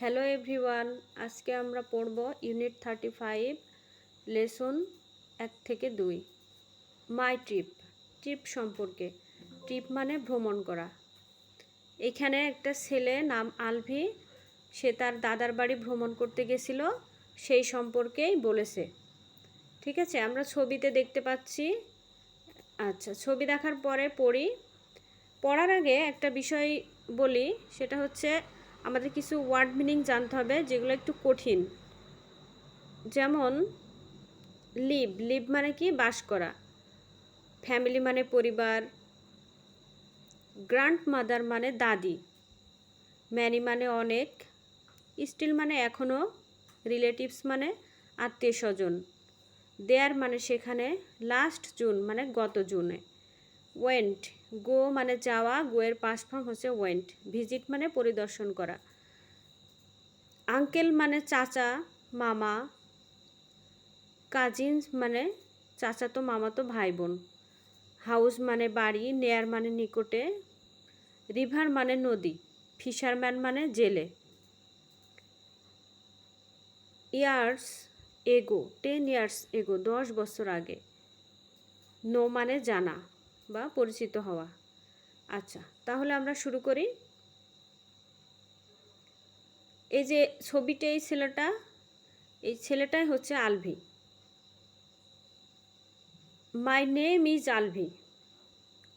Hello everyone, আজকে আমরা পড়ব ইউনিট থার্টি ফাইভ, লেসন এক থেকে দুই। মাই ট্রিপ ট্রিপ সম্পর্কে। ট্রিপ মানে ভ্রমণ করা। এখানে একটা ছেলে নাম আলভি, সে তার দাদার বাড়ি ভ্রমণ করতে গেছিল, সেই সম্পর্কেই বলেছে। ঠিক আছে, আমরা ছবিতে দেখতে পাচ্ছি। আচ্ছা ছবি দেখার পরে পড়ি। পড়ার আগে একটা বিষয় বলি, সেটা হচ্ছে আমাদের কিছু ওয়ার্ড মিনিং জানতে হবে, যেগুলো একটু কঠিন। যেমন লিভ লিভ মানে কি? বাস করা। ফ্যামিলি মানে পরিবার। গ্র্যান্ড মাদার মানে দাদি। ম্যানি মানে অনেক। স্টিল মানে এখনও রিলেটিভস মানে আত্মীয় স্বজন। দেয়ার মানে সেখানে। লাস্ট জুন মানে গত জুনে ওয়েন্ট। গো মানে যাওয়া, গোয়ের পাস ফর্ম হচ্ছে ওয়েন্ট। ভিজিট মানে পরিদর্শন করা। আঙ্কেল মানে চাচা, মামা। কাজিনস মানে চাচাতো, মামাতো ভাই বোন হাউস মানে বাড়ি, নেয়ার মানে নিকটে। রিভার মানে নদী, ফিশারম্যান মানে জেলে। Years ago, ten years ago, দশ বছর আগে। নো মানে জানা। বা পরিচিত হওয়া। আচ্ছা তাহলে আমরা শুরু করি। এই যে ছবিটা, এই ছেলেটা, এই ছেলেটাই হচ্ছে Alvi. My name is Alvi.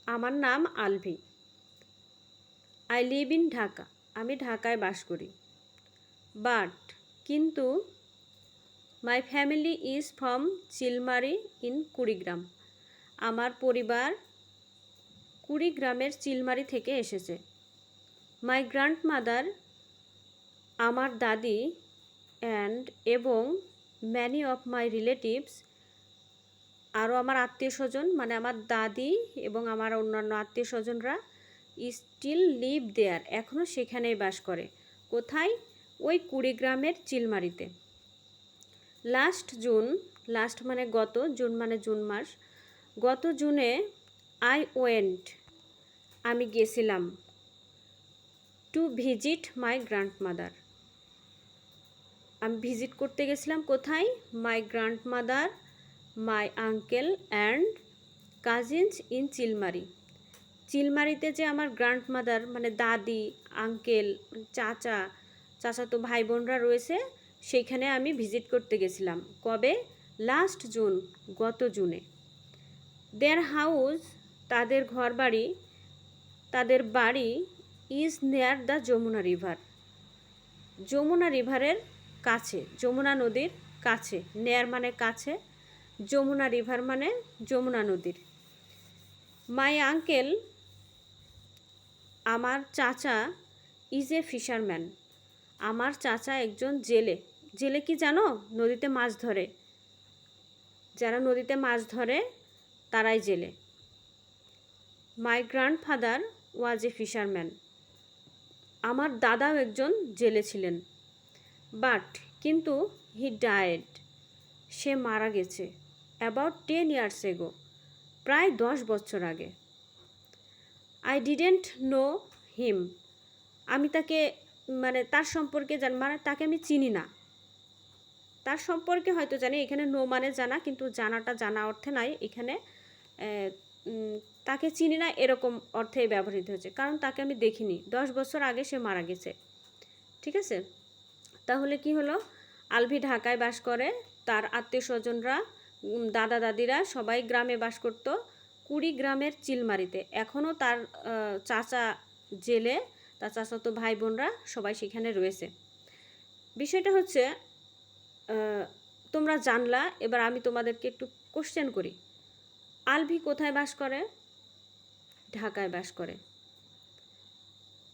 আমার নাম Alvi. I live in Dhaka. আমি ঢাকায় বাস করি। বাট কিন্তু my family is from Chilmari in Kurigram আমার পরিবার কুড়িগ্রামের চিলমারি থেকে এসেছে। মাই গ্র্যান্ড মাদার আমার দাদি অ্যান্ড এবং ম্যানি অফ মাই রিলেটিভস আরও আমার আত্মীয় স্বজন মানে আমার দাদি এবং আমার অন্যান্য আত্মীয় স্বজনরা স্টিল লিভ দেয়ার এখনও সেখানেই বাস করে। কোথায়? ওই কুড়িগ্রামের চিলমারিতে। লাস্ট জুন লাস্ট মানে গত জুন মানে জুন মাস, গত জুনে আই ওয়েন্ট আমি গেছিলাম টু ভিজিট মাই গ্র্যান্ডমাদার আমি ভিজিট করতে গেছিলাম কোথায়? My grandmother my uncle and cousins in Chilmari চিলমারিতে যে আমার গ্র্যান্ডমাদার মানে দাদি আঙ্কেল চাচা, চাচাতো ভাই বোনরা রয়েছে, সেইখানে আমি ভিজিট করতে গেছিলাম। কবে? লাস্ট জুন গত জুনে দেয়ার হাউস তাদের ঘর বাড়ি তাদের বাড়ি is near the Jamuna river. Jamuna রিভারের কাছে, যমুনা নদীর কাছে, নেয়ার মানে কাছে, যমুনা রিভার মানে যমুনা নদীর। মাই আঙ্কেল, আমার চাচা ইজ এ ফিশারম্যান। আমার চাচা একজন জেলে। জেলে কি জানো? নদীতে মাছ ধরে। যারা নদীতে মাছ ধরে, তারাই জেলে। My grandfather was a fisherman. আমার দাদাও একজন জেলে ছিলেন। বাট, কিন্তু হি ডায়েড। সে মারা গেছে অ্যাবাউট টেন ইয়ার্স এগো, প্রায় দশ বছর আগে। I didn't know him. আমি তাকে মানে তার সম্পর্কে জান মানে তাকে আমি চিনি না। তার সম্পর্কে হয়তো জানি, এখানে নো মানে জানা, কিন্তু জানাটা জানা অর্থে নয় এখানে তাকে চিনি না এরকম অর্থে ব্যবহৃত হয়েছে। কারণ তাকে আমি দেখিনি। দশ বছর আগে সে মারা গেছে। ঠিক আছে? তাহলে কি হলো? আলভি ঢাকায় বাস করে। তার আত্মীয় স্বজনরা দাদা দাদিরা সবাই গ্রামে বাস করত কুড়ি গ্রামের চিলমারিতে। এখনও তার চাচা জেলে, তার চাচাতো ভাই বোনরা সবাই সেখানে রয়েছে। বিষয়টা হচ্ছে তোমরা জানলা, এবার আমি তোমাদেরকে একটু কোশ্চেন করি। আলভি কোথায় বাস করে? ঢাকায় বাস করে।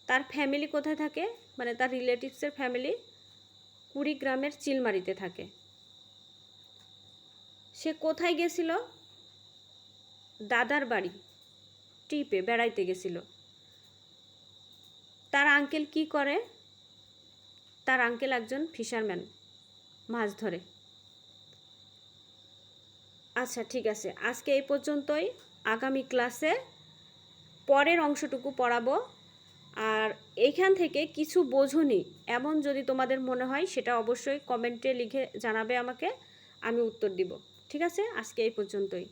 তার ফ্যামিলি কোথায় থাকে? মানে তার রিলেটিভসের ফ্যামিলি কুড়িগ্রামের চিলমারিতে থাকে। সে কোথায় গেছিল? দাদার বাড়ি ট্রিপে বেড়াইতে গেছিল। তার আঙ্কেল কি করে? তার আঙ্কেল একজন ফিশারম্যান মাছ ধরে। আচ্ছা ঠিক আছে। আজকে এই পর্যন্তই। আগামী ক্লাসে পরের অংশটুকু পড়াবো। আর এইখান থেকে কিছু বোঝনি, এমন যদি তোমাদের মনে হয়, সেটা অবশ্যই কমেন্টে লিখে জানাবে আমাকে। আমি উত্তর দিব। ঠিক আছে? আজকে এই পর্যন্তই।